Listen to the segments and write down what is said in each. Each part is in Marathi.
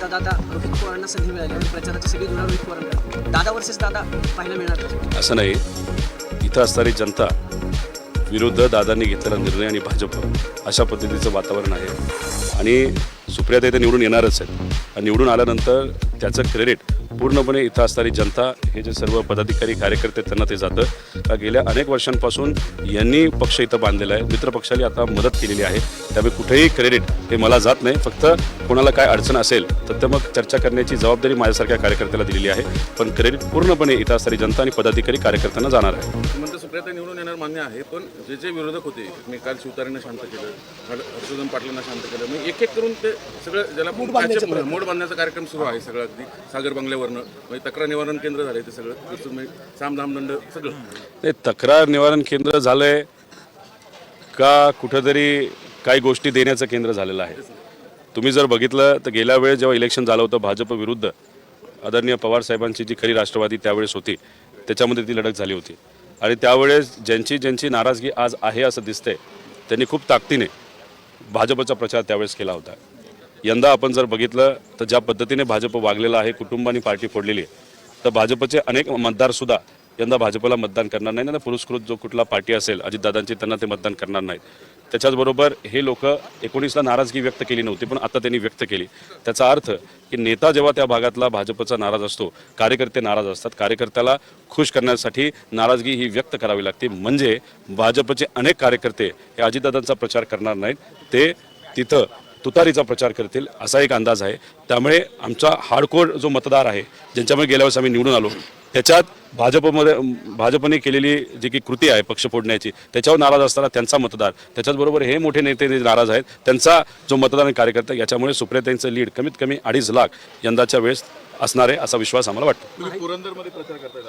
दादा आता रोहित पवारांना संधी मिळाली आणि प्रचाराची सगळी गुन्हा रोहित पवारांना दादा वर्सेस दादा पाहायला मिळणार असं नाही. इथं असणारी जनता विरुद्ध दादांनी घेतलेला निर्णय आणि भाजप अशा पद्धतीचं वातावरण आहे. आणि सुप्रिया ते निवडून येणारच आहेत. आणि निवडून आल्यानंतर त्याचं क्रेडिट पूर्णपणे इथं असणारी जनता हे जे सर्व पदाधिकारी कार्यकर्ते त्यांना ते जातं. का गेल्या अनेक वर्षांपासून यांनी पक्ष इथं बांधलेला आहे. मित्रपक्षाने आता मदत केलेली आहे. त्यामुळे कुठेही क्रेडिट हे मला जात नाही. फक्त कोणाला काय अडचण असेल तर ते मग चर्चा करण्याची जबाबदारी माझ्यासारख्या कार्यकर्त्याला दिलेली आहे. पण क्रेडिट पूर्णपणे इथं असणारी जनता आणि पदाधिकारी कार्यकर्त्यांना जाणार आहे. सुप्रियाता निवडून येणार मान्य आहे पण जे जे विरोधक होते मी काल शिवतारेंना शांत केलं हर- हर्षवर्धन पाटलांना शांत केलं म्हणजे एक एक करून ते सगळं ज्याला मोड बांधण्याचा कार्यक्रम सुरू आहे सगळं अगदी. सागर बंगल्यावरनं म्हणजे तक्रार निवारण केंद्र झाले ते सगळं. म्हणजे सामधाम दंड सगळं. ते तक्रार निवारण केंद्र झालंय का कुठंतरी काही गोष्टी देण्याचं केंद्र झालेलं आहे? तुम्ही जर बघितलं तर गेल्या वेळेस जेव्हा इलेक्शन झालं होतं भाजप विरुद्ध आदरणीय पवार साहेबांची जी खरी राष्ट्रवादी त्यावेळेस होती त्याच्यामध्ये ती लढत झाली होती. आणि त्यावेळेस ज्यांची ज्यांची नाराजगी आज आहे असं दिसते त्यांनी खूप ताकदीने भाजपचा प्रचार त्यावेळेस केला होता. यंदा आपण जर बघितलं तर ज्या पद्धतीने भाजप वागलेला आहे कुटुंबाने पार्टी फोडलेली आहे तर भाजपचे अनेक मतदारसुद्धा यंदा भाजपला मतदान करणार नाही. ना पुरस्कृत जो कुठला पार्टी असेल अजितदादांची त्यांना ते मतदान करणार नाहीत. त्याच्याचबरोबर हे लोक एकोणीसला नाराजगी व्यक्त केली नव्हती पण आता त्यांनी व्यक्त केली. त्याचा अर्थ की नेता जेव्हा त्या भागातला भाजपचा नाराज असतो कार्यकर्ते नाराज असतात. कार्यकर्त्याला खुश करण्यासाठी नाराजगी ही व्यक्त करावी लागते. म्हणजे भाजपचे अनेक कार्यकर्ते हे अजितदादांचा प्रचार करणार नाहीत. ते तिथं तुतारीचा प्रचार करतील असा एक अंदाज आहे. त्यामुळे आमचा हार्डकोर जो मतदार आहे ज्यांच्यामुळे गेल्या वेळेस आम्ही निवडून आलो त्याच्यात भाजपमध्ये भाजपने केलेली जी की कृती आहे पक्ष फोडण्याची त्याच्यावर नाराज असताना त्यांचा मतदार त्याच्याचबरोबर हे मोठे नेते नाराज आहेत त्यांचा जो मतदान कार्यकर्ता याच्यामुळे सुप्रियाताईंचं लीड कमीत कमी अडीच लाख यंदाच्या वेळेस असणार आहे असा विश्वास आम्हाला वाटतो. पुरंदरमध्ये प्रचार करताय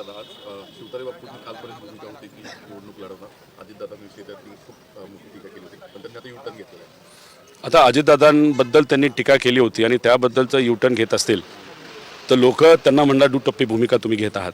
आता अजितदादांबद्दल त्यांनी टीका केली होती आणि त्याबद्दलचं युटर्न घेत असतील तर लोक त्यांना म्हणणार दुटप्पी भूमिका तुम्ही घेत आहात.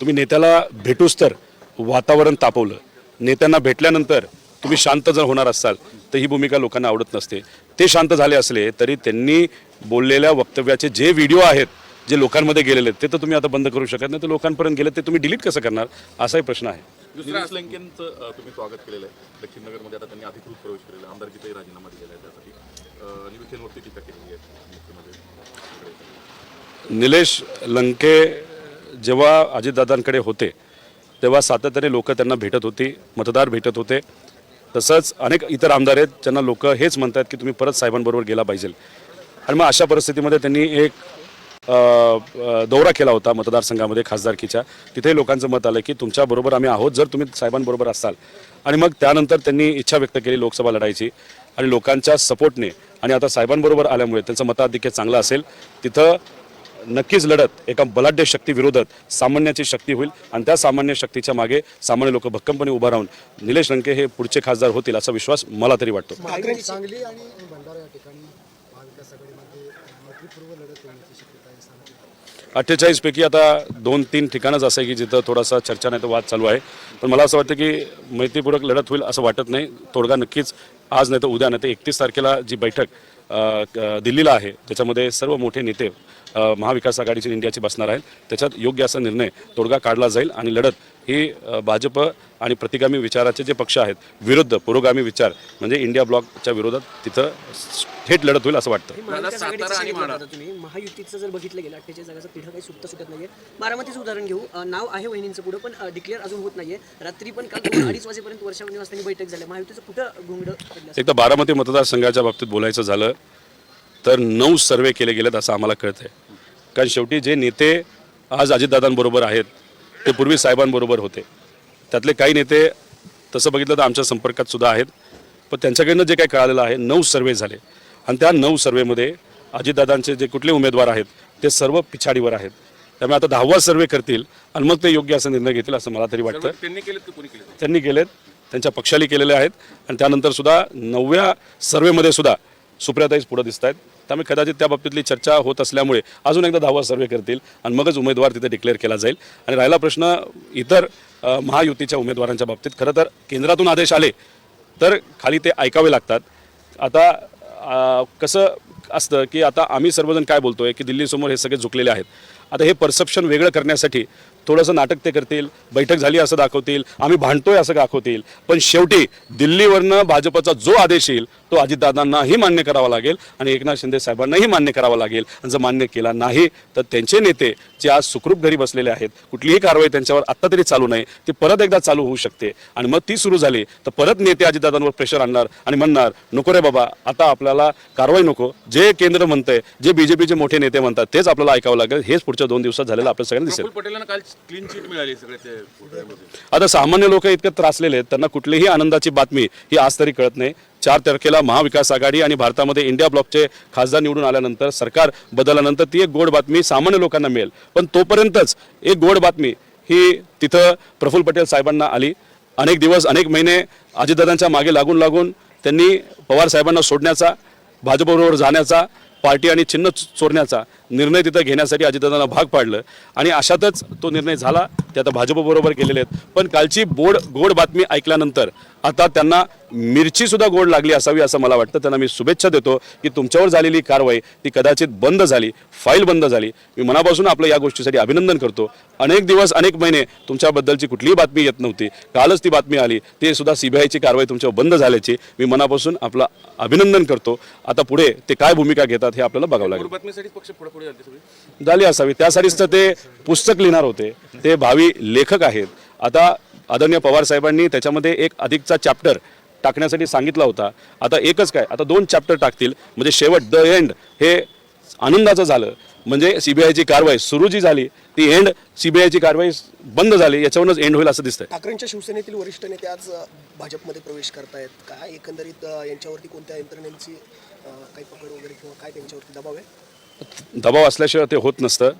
तुम्ही नेत्याला भेटूच तर वातावरण तापवलं. नेत्यांना भेटल्यानंतर तुम्ही शांत जर होणार असाल तर ही भूमिका लोकांना आवडत नसते. ते शांत झाले असले तरी त्यांनी बोललेल्या वक्तव्याचे जे व्हिडिओ आहेत जे लोकांमध्ये गेलेले आहेत ते तर तुम्ही आता बंद करू शकत नाही. तर लोकांपर्यंत गेले ते तुम्ही डिलीट कसं करणार? असाही प्रश्न आहे. दुसऱ्या लंकेंचं तुम्ही स्वागत केलेलं आहे. दक्षिण नगरमध्ये आता त्यांनी अधिकृत प्रवेश केलेला आहे. आमदारकीचाही राजीनामा दिलेला आहे त्यासाठी. विखेंवरती टीका केलेली आहे. मुख्यमंत्री निलेश लंके जेव्हा अजितदादांकडे होते तेव्हा सातत्याने लोक त्यांना भेटत होती मतदार भेटत होते. तसंच अनेक इतर आमदार आहेत ज्यांना लोक हेच म्हणतात की तुम्ही परत साहेबांबरोबर गेला पाहिजे. आणि मग अशा परिस्थितीमध्ये त्यांनी एक दौरा केला होता मतदारसंघामध्ये खासदारकीच्या. तिथे लोकांचं मत आलं की तुमच्याबरोबर आम्ही आहोत जर तुम्ही साहेबांबरोबर असाल. आणि मग त्यानंतर त्यांनी इच्छा व्यक्त केली लोकसभा लढायची आणि लोकांच्या सपोर्टने आणि आता साहेबांबरोबर आल्यामुळे त्यांचं मताधिक्य चांगलं असेल. तिथं नक्कीच लढत एका बलाढ्य शक्ती विरोधात सामान्याची शक्ती होईल आणि त्या सामान्य शक्तीच्या मागे सामान्य लोक भक्कमपणे उभा राहून निलेश लंके हे पुढचे खासदार होतील असा विश्वास मला तरी वाटतो सांगली आणि भंडारा या ठिकाणी महाविकास आघाडीमध्ये अठ्ठेचाळीसपैकी अठ्ठेचाळीस पैकी आता दोन तीन ठिकाणच असं आहे की जिथं थोडासा चर्चा नाही तर वाद चालू आहे. पण मला असं वाटतं की मैत्रीपूर्वक लढत होईल असं वाटत नाही. तोडगा नक्कीच आज नाही तर उद्या नाही तर एकतीस तारखेला जी बैठक दिल्लीला आहे त्याच्यामध्ये सर्व मोठे नेते महाविकास आघाडीची इंडियाची बसणार आहेत. त्याच्यात योग्य असा निर्णय तोडगा काढला जाईल आणि लढत ही भाजप आणि प्रतिगामी विचाराचे जे पक्ष आहेत विरुद्ध पुरोगामी विचार म्हणजे इंडिया ब्लॉकच्या विरोधात तिथं थेट लढत होईल असं वाटतं. तुम्ही. महायुतीचं जर बघितलं गेलं अठ्ठेचाळीस जागाचं तिढा काही सुटता सुटत नाहीये. बारामतीचं उदाहरण घेऊ. अं, नाव आहे वहिनींचं पुढं पण डिक्लेअर अजून होत नाहीये. रात्री पण काल दोन अडीच वाजेपर्यंत वर्षा निवासस्थानी बैठक झाली. महायुतीचं कुठं घुंगड पडलं एकदा बारामती मतदारसंघाच्या बाबतीत बोलायचं झालं तर नऊ सर्वे केले गेलेत असं आम्हाला कळतंय. कारण शेवटी जे नेते आज अजितदादांबरोबर आहेत ते पूर्वी साहेबांबरोबर होते. त्यातले काही नेते तसं बघितलं तर आमच्या संपर्कात सुद्धा आहेत. पण त्यांच्याकडनं जे काही कळालेलं आहे नऊ सर्वे झाले. आणि त्या नऊ सर्वेमध्ये अजितदादांचे जे कुठले उमेदवार आहेत ते सर्व पिछाडीवर आहेत. त्यामुळे आता दहावा सर्वे करतील आणि मग ते योग्य असा निर्णय घेतील असं मला तरी वाटतं. त्यांनी केलेत त्यांनी केलेत. त्यांच्या पक्षाली केलेले आहेत. आणि त्यानंतर सुद्धा नवव्या सर्वेमध्ये सुद्धा सुप्रियाताईच पुढे दिसत आहेत. त्यामुळे कदाचित त्या बाबतीतली चर्चा होत असल्यामुळे अजून एकदा दहावा सर्वे करतील आणि मगच उमेदवार तिथे डिक्लेअर केला जाईल. आणि राहिला प्रश्न इतर महायुतीच्या उमेदवारांच्या बाबतीत. खरं तर केंद्रातून आदेश आले तर खाली ते ऐकावे लागतात. आता कसं असतं की आता आम्ही सर्वजण काय बोलतोय की दिल्लीसमोर हे सगळे झुकलेले आहेत. आता हे परसेप्शन वेगळं करण्यासाठी थोडंसं नाटक ते करतील बैठक झाली असं दाखवतील आम्ही भांडतोय असं दाखवतील. पण शेवटी दिल्लीवरनं भाजपचा जो आदेश येईल तो अजितदादांनाही मान्य करावा लागेल आणि एकनाथ शिंदे साहेबांनाही मान्य करावा लागेल. आणि जर मान्य केला नाही तर त्यांचे नेते जे आज सुखरूप घरी बसलेले आहेत कुठलीही कारवाई त्यांच्यावर आत्ता तरी चालू नाही ती परत एकदा चालू होऊ शकते. आणि मग ती सुरू झाली तर परत नेते अजितदादांवर प्रेशर आणणार आणि म्हणणार नको रे बाबा आता आपल्याला कारवाई नको. जे केंद्र म्हणतंय जे बीजेपीचे मोठे नेते म्हणतात तेच आपल्याला ऐकावं लागेल. हेच पुढच्या दोन दिवसात झालेलं आपल्या सगळ्यांना दिसेल. आता सामान्य लोक इतके त्रासलेले आहेत त्यांना कुठलीही आनंदाची बातमी ही आज तरी कळत नाही. चार तारखेला महाविकास आघाडी आणि भारतामध्ये इंडिया ब्लॉकचे खासदार निवडून आल्यानंतर सरकार बदलल्यानंतर ती एक गोड बातमी सामान्य लोकांना मिळेल. पण तोपर्यंतच एक गोड बातमी ही तिथं प्रफुल्ल पटेल साहेबांना आली. अनेक दिवस अनेक महिने अजितदादांच्या मागे लागून लागून त्यांनी पवार साहेबांना सोडण्याचा भाजपबरोबर जाण्याचा पार्टी आणि चिन्ह चोरण्याचा निर्णय तिथं घेण्यासाठी अजितदादांना भाग पाडलं. आणि अशातच तो निर्णय झाला. ते आता भाजपबरोबर गेलेले आहेत. पण कालची बोड गोड बातमी ऐकल्यानंतर आता त्यांना मिरचीसुद्धा गोड लागली असावी असं मला वाटतं. त्यांना मी शुभेच्छा देतो की तुमच्यावर झालेली कारवाई ती कदाचित बंद झाली फाईल बंद झाली. मी मनापासून आपलं या गोष्टीसाठी अभिनंदन करतो. अनेक दिवस अनेक महिने तुमच्याबद्दलची कुठलीही बातमी येत नव्हती. कालच ती बातमी आली. ते सुद्धा सीबीआयची कारवाई तुमच्यावर बंद झाल्याची मी मनापासून आपलं अभिनंदन करतो. आता पुढे ते काय भूमिका घेतात हे आपल्याला बघावं लागेल. झाले असावी. त्यासाठीच तर ते पुस्तक लिहिणार होते. ते भावी लेखक आहेत. आता आदरणीय पवार साहेबांनी त्याच्यामध्ये एक अधिकचा चॅप्टर टाकण्यासाठी सांगितला होता. आता एकच काय? आता दोन चॅप्टर टाकतील. म्हणजे शेवट द एंड हे आनंदाचं झालं. म्हणजे सीबीआयची कारवाई सुरू जी झाली. ती एंड सीबीआयची कारवाई बंद झाली. याच्यावरूनच एंड होईल असं दिसतंय. ठाकरेंच्या शिवसेनेतील वरिष्ठ नेते आज भाजपमध्ये प्रवेश करतायत. काय एकंदरीत यांच्यावरती कोणत्या यंत्रणेची काही पकड वगैरे किंवा काय त्यांच्यावरती दबाव आहे? दबाव असल्याशिवाय ते होत नसतं.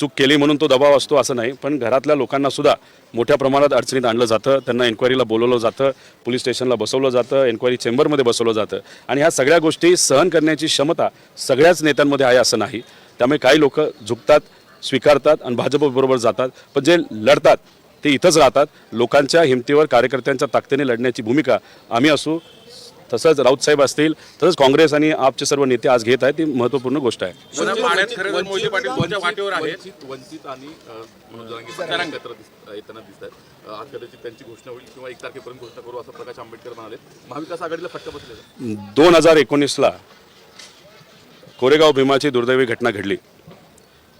चूक केली म्हणून तो दबाव असतो असं नाही. पण घरातल्या लोकांना सुद्धा मोठ्या प्रमाणात अडचणीत आणलं जातं. त्यांना एन्क्वायरीला बोलवलं जातं. पोलीस स्टेशनला बसवलं जातं. एन्क्वायरी चेंबरमध्ये बसवलं जातं. आणि ह्या सगळ्या गोष्टी सहन करण्याची क्षमता सगळ्याच नेत्यांमध्ये आहे असं नाही. त्यामुळे काही लोक झुकतात स्वीकारतात आणि भाजपबरोबर जातात. पण जे लढतात ते इथंच राहतात. लोकांच्या हिमतीवर कार्यकर्त्यांच्या ताकदीने लढण्याची भूमिका आम्ही असू तसंच राऊत साहेब असतील तसंच काँग्रेस आणि आपचे सर्व नेते आज घेत आहेत ती महत्त्वपूर्ण गोष्ट आहे. पुन्हा पाण्यात खरं तर मोहिते पाटील तुमच्या वाटेवर आहेत? वंचित वंचित आणि अ, मनोज जरांगे जरांगे एकत्र दिस- येताना दिसत आहेत. आज कदाचित त्यांची घोषणा होईल किंवा एक तारखेपर्यंत घोषणा करू असं प्रकाश आंबेडकर म्हणाले. महाविकास आघाडीला फटका बसलेला दोन हजार एकोणीसला कोरेगाव भीमाची दुर्दैवी घटना घडली.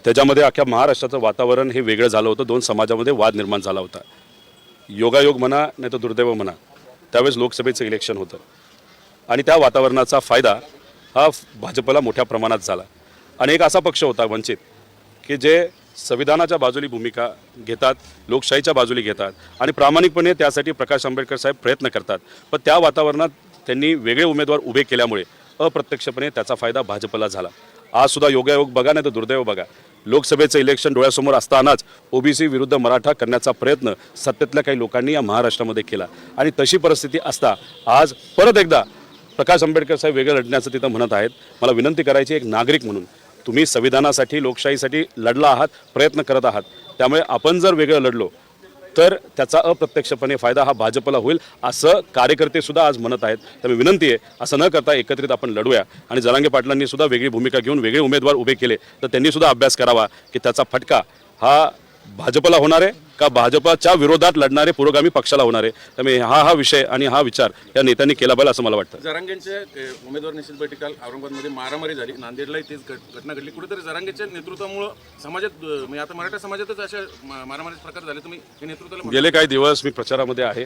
त्याच्यामध्ये अख्ख्या महाराष्ट्राचं वातावरण हे वेगळं झालं होतं दोन समाजामध्ये वाद निर्माण झाला होता. योगायोग म्हणा नाही तर दुर्दैव म्हणा त्यावेळेस लोकसभेचं इलेक्शन होतं. आणि त्या वातावरणाचा फायदा हा भाजपला मोठ्या प्रमाणात झाला. आणि एक असा पक्ष होता वंचित की जे संविधानाच्या बाजूली भूमिका घेतात लोकशाहीच्या बाजूली घेतात आणि प्रामाणिकपणे त्यासाठी प्रकाश आंबेडकर साहेब प्रयत्न करतात. पण त्या वातावरणात त्यांनी वेगळे उमेदवार उभे केल्यामुळे अप्रत्यक्षपणे त्याचा फायदा भाजपला झाला. आजसुद्धा योगायोग बघा नाही तर दुर्दैव बघा. लोकसभेचं इलेक्शन डोळ्यासमोर असतानाच ओबीसी विरुद्ध मराठा करण्याचा प्रयत्न सत्तेतल्या काही लोकांनी या महाराष्ट्रामध्ये केला. आणि तशी परिस्थिती असता आज परत एकदा प्रकाश आंबेडकर साहेब वेगळं लढण्याचं तिथं म्हणत आहेत. मला विनंती करायची एक नागरिक म्हणून. तुम्ही संविधानासाठी लोकशाहीसाठी लढला आहात प्रयत्न करत आहात. त्यामुळे आपण जर वेगळं लढलो तर त्याचा अप्रत्यक्षपणे फायदा हा भाजपला होईल असं कार्यकर्तेसुद्धा आज म्हणत आहेत. त्यामुळे विनंती आहे असं न करता एकत्रित आपण लढूया. आणि जरांगे पाटलांनी सुद्धा वेगळी भूमिका घेऊन वेगळे उमेदवार उभे केले तर त्यांनीसुद्धा अभ्यास करावा की त्याचा फटका हा भाजपला होणार आहे का भाजपच्या विरोधात लढणारे पुरोगामी पक्षाला होणार आहे? त्यामुळे हा हा विषय आणि हा विचार या नेत्यांनी केला पाहिजे असं मला वाटतं. जरांगेंच्या अ, उमेदवार निश्चित बैठक काल औरंगाबादमध्ये मारामारी झाली. नांदेडलाही तेच घट- घटना घडली. कुठेतरी जरांगेच्या नेतृत्वामुळं समाजात म्हणजे आता मराठा समाजातच अशा मारामारीचे प्रकार झाले. तुम्ही हे नेतृत्वाला गेले काही दिवस मी प्रचारामध्ये आहे.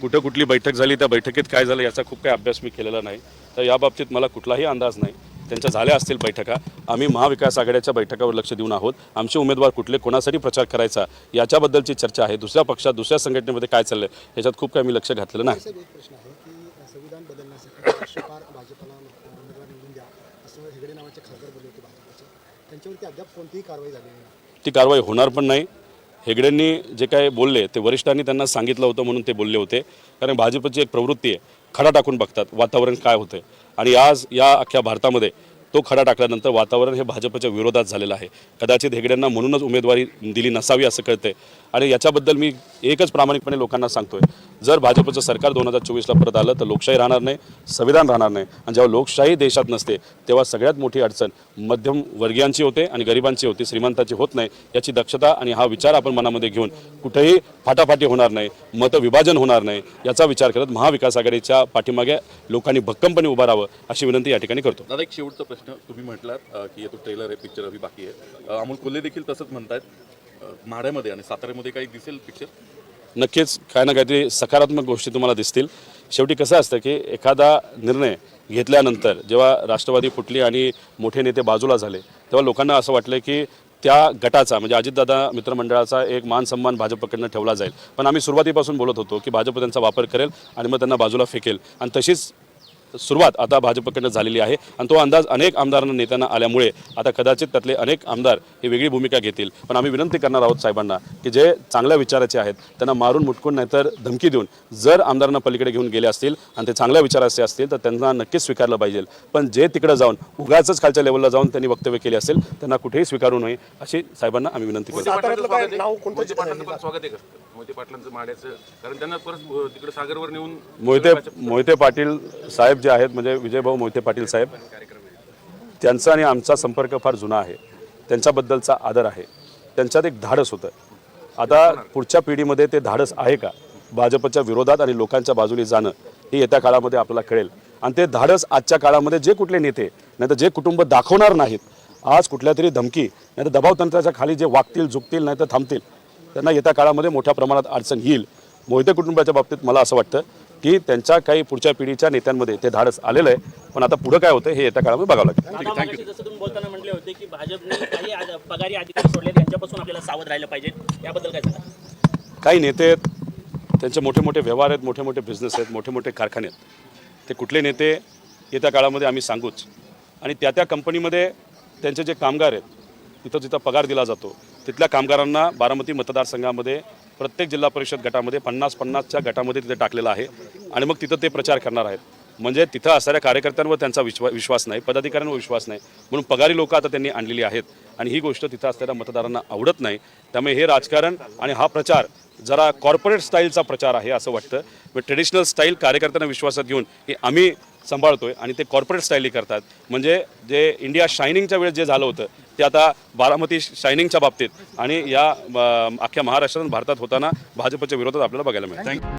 कुठं कुठली बैठक झाली त्या बैठकीत काय झालं याचा खूप काही अभ्यास मी केलेला नाही. तर या बाबतीत मला कुठलाही अंदाज नाही. त्यांच्या झाल्या असतील बैठका आम्ही महाविकास आघाडीच्या बैठकावर लक्ष देऊन आहोत. आमचे उमेदवार कुठले कोणासाठी प्रचार करायचा याच्याबद्दलची चर्चा आहे. दुसऱ्या पक्षात दुसऱ्या संघटनेमध्ये काय चाललंय याच्यात खूप काही मी लक्ष घातलेलं आहे नाही. ती कारवाई होणार पण नाही. हेगडेंनी जे काय बोलले ते वरिष्ठांनी त्यांना सांगितलं होतं म्हणून ते बोलले होते. कारण भाजपची एक प्रवृत्ती आहे खडा टाकून बघतात वातावरण काय होतं आणि आज या अख्ख्या भारतामध्ये तो खडा टाकल्यानंतर वातावरण हे भाजपच्या विरोधात झालेलं आहे. कदाचित हेगड्यांना म्हणूनच उमेदवारी दिली नसावी असं कळतंय. आणि याच्याबद्दल मी एकच प्रामाणिकपणे लोकांना सांगतोय. जर भाजपचं सरकार दोन हजार चोवीसला परत आलं तर लोकशाही राहणार नाही संविधान राहणार नाही. आणि जेव्हा लोकशाही देशात नसते तेव्हा सगळ्यात मोठी अडचण मध्यम वर्गीयांची होते आणि गरिबांची होती श्रीमंताची होत नाही याची दक्षता आणि हा विचार आपण मनामध्ये घेऊन कुठेही फाटाफाटी होणार नाही मतविभाजन होणार नाही याचा विचार करत महाविकास आघाडीच्या पाठीमागे लोकांनी भक्कमपणे उभं राहावं अशी विनंती या ठिकाणी करतो. दादा एक शेवटचा प्रश्न. तुम्ही म्हटलात की तो ट्रेलर आहे पिक्चर अभि बाकी आहे. अमोल कोल्हे देखील तसंच म्हणतात माढ्यामध्ये आणि साताऱ्यामध्ये काही दिसेल पिक्चर नक्कीच काय ना काहीतरी सकारात्मक गोष्टी तुम्हाला दिसतील. शेवटी कसं असतं की एखादा निर्णय घेतल्यानंतर जेव्हा राष्ट्रवादी फुटली आणि मोठे नेते बाजूला झाले तेव्हा लोकांना असं वाटलं की त्या गटाचा म्हणजे अजितदादा मित्रमंडळाचा एक मान सन्मान भाजपकडनं ठेवला जाईल. पण आम्ही सुरुवातीपासून बोलत होतो की भाजप त्यांचा वापर करेल आणि मग त्यांना बाजूला फेकेल. आणि तशीच सुरुवात आता भाजपकडनं झालेली आहे. आणि तो अंदाज अनेक आमदारांना नेत्यांना आल्यामुळे आता कदाचित त्यातले अनेक आमदार ही वेगळी भूमिका घेतील. पण आम्ही विनंती करणार आहोत साहेबांना की जे चांगल्या विचाराचे आहेत त्यांना मारून मुटकून नाहीतर धमकी देऊन जर आमदारांना पलीकडे घेऊन गेले असतील आणि ते चांगल्या विचाराचे असतील तर त्यांना नक्कीच स्वीकारलं पाहिजे. पण जे तिकडे जाऊन उगाच खालच्या लेवलला जाऊन त्यांनी वक्तव्य केले असेल त्यांना कुठेही स्वीकारू नये अशी साहेबांना आम्ही विनंती करतो. मोहिते पाटील साहेब जे आहेत म्हणजे विजयभाऊ मोहिते पाटील साहेब त्यांचा आणि आमचा संपर्क फार जुना आहे. त्यांच्याबद्दलचा आदर आहे. त्यांच्यात एक धाडस होतं. आता पुढच्या पिढीमध्ये ते धाडस आहे का? भाजपच्या विरोधात आणि लोकांच्या बाजूने जाणं हे येत्या काळामध्ये आपल्याला कळेल. आणि ते धाडस आजच्या काळामध्ये जे कुठले नेते नाही तर जे कुटुंब दाखवणार नाहीत आज कुठल्या तरी धमकी नाही तर दबाव तंत्राच्या खाली जे वागतील झुकतील नाही तर थांबतील त्यांना येत्या काळामध्ये मोठ्या प्रमाणात अडचण येईल. मोहिते कुटुंबाच्या बाबतीत मला असं वाटतं की त्यांच्या काही पुढच्या पिढीच्या नेत्यांमध्ये ते धाडस आलेलं आहे. पण आता पुढं काय होतं हे येत्या काळामध्ये बघावं जसं तुम्ही बोलताना म्हटले होते की भाजपने काही आज पगारी अधिकारी सोडले त्यांच्यापासून आपल्याला सावध राहिलं पाहिजे. याबद्दल काय सांगा काही नेते आहेत त्यांचे मोठे मोठे व्यवहार आहेत मोठे मोठे बिझनेस आहेत मोठे मोठे कारखाने आहेत. ते कुठले नेते येत्या काळामध्ये आम्ही सांगूच. आणि त्या त्या कंपनीमध्ये त्यांचे जे कामगार आहेत तिथं जिथं पगार दिला जातो तिथल्या कामगारांना बारामती मतदारसंघामध्ये प्रत्येक जिल्हा परिषद गटामध्ये पन्नास पन्नासच्या गटामध्ये तिथे टाकलेलं आहे आणि मग तिथं ते प्रचार करणार आहेत. म्हणजे तिथं असणाऱ्या कार्यकर्त्यांवर त्यांचा विश्वा विश्वास नाही पदाधिकाऱ्यांवर विश्वास नाही. म्हणून पगारी लोक आता त्यांनी आणलेली आहेत आणि ही गोष्ट तिथं असणाऱ्या मतदारांना आवडत नाही. त्यामुळे हे राजकारण आणि हा प्रचार जरा कॉर्पोरेट स्टाईलचा प्रचार आहे असं वाटतं. ट्रेडिशनल स्टाईल कार्यकर्त्यांना विश्वासात घेऊन की आम्ही सांभाळतोय आणि ते कॉर्पोरेट स्टाईलही करतात. म्हणजे जे इंडिया शायनिंगच्या वेळेस जे झालं होतं ते आता बारामती शायनिंगच्या बाबतीत आणि या अख्ख्या महाराष्ट्रात भारतात होताना भाजपच्या विरोधात आपल्याला बघायला मिळतं